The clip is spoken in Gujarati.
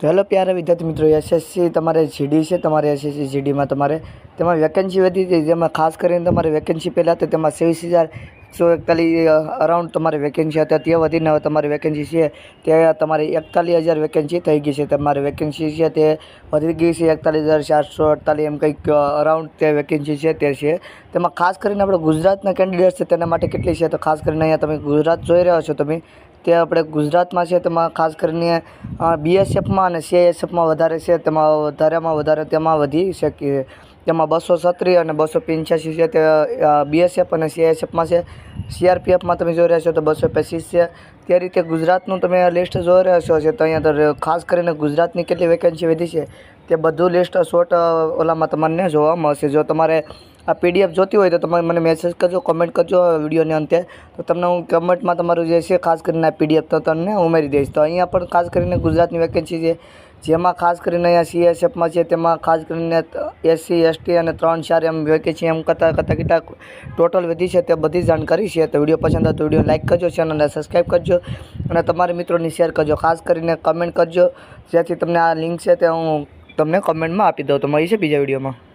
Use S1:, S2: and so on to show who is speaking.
S1: તો હેલો પ્યારા વિદ્યાર્થી મિત્રો, એસએસસી તમારે જીડી છે, તમારે એસએસસી જીડીમાં તમારે તેમાં વેકેન્સી વધી હતી, જેમાં ખાસ કરીને તમારે વેકેન્સી પહેલાં તો તેમાં ત્રેવીસ હજાર એકસો એકતાલીસ અરાઉન્ડ તમારી વેકેન્સી હતા તે વધીને હવે તમારી વેકેન્સી છે તે તમારી એકતાલીસ હજાર વેકેન્સી થઈ ગઈ છે, તમારી વેકેન્સી છે તે વધી ગઈ છે, એકતાલીસ હજાર ચારસો અડતાલીસ એમ કંઈક અરાઉન્ડ તે વેકેન્સી છે તે છે. તેમાં ખાસ કરીને આપણે ગુજરાતના કેન્ડિડેટ છે તેના માટે કેટલી છે, તો ખાસ કરીને અહીંયા તમે ગુજરાત જોઈ રહ્યા છો તમે તે આપણે ગુજરાતમાં છે તેમાં ખાસ કરીને બીએસએફમાં અને સીઆઈએસએફમાં વધારે છે તેમાં વધારેમાં વધારે તેમાં વધી શકીએ તેમાં બસો સત્રી અને બસો પંચ્યાસી છે તે બીએસએફ અને સીઆઈએસએફમાં છે. સીઆરપીએફમાં તમે જોઈ રહ્યા છો તો બસો પચીસ છે. તે રીતે ગુજરાતનું તમે લિસ્ટ જોઈ રહ્યા છો છે તો અહીંયા તો ખાસ કરીને ગુજરાતની કેટલી વેકેન્સી વધી છે તે બધું લિસ્ટ શોર્ટ ઓલામાં તમને જોવા મળશે. જો તમારે આ પીડીએફ જોતી હોય તો તમે મને મેસેજ કરજો કોમેન્ટ કરજો વિડીયોની અંતે. તો તમને હું કમેન્ટમાં તમારું જે છે ખાસ કરીને આ પીડીએફ તો તમને ઉમેરી દઈશ. તો અહીંયા પણ ખાસ કરીને ગુજરાતની વેકેન્સી છે. જેમાં ખાસ કરીને અહીંયા સીએસએફમાં છે, તેમાં ખાસ કરીને એસસી એસટી અને ત્રણ ચાર એમ વેકેન્સી એમ કરતાં કરતાં કેટલાક ટોટલ વધી છે તે બધી જાણકારી છે. તો વીડિયો પસંદ આવે તો વીડિયો લાઇક કરજો ચેનલને સબસ્ક્રાઈબ કરજો અને તમારા મિત્રોની શેર કરજો. ખાસ કરીને કમેન્ટ કરજો. જેથી તમને આ લિંક છે તે હું તમને કમેન્ટમાં આપી દઉં. તો છે બીજા વિડીયોમાં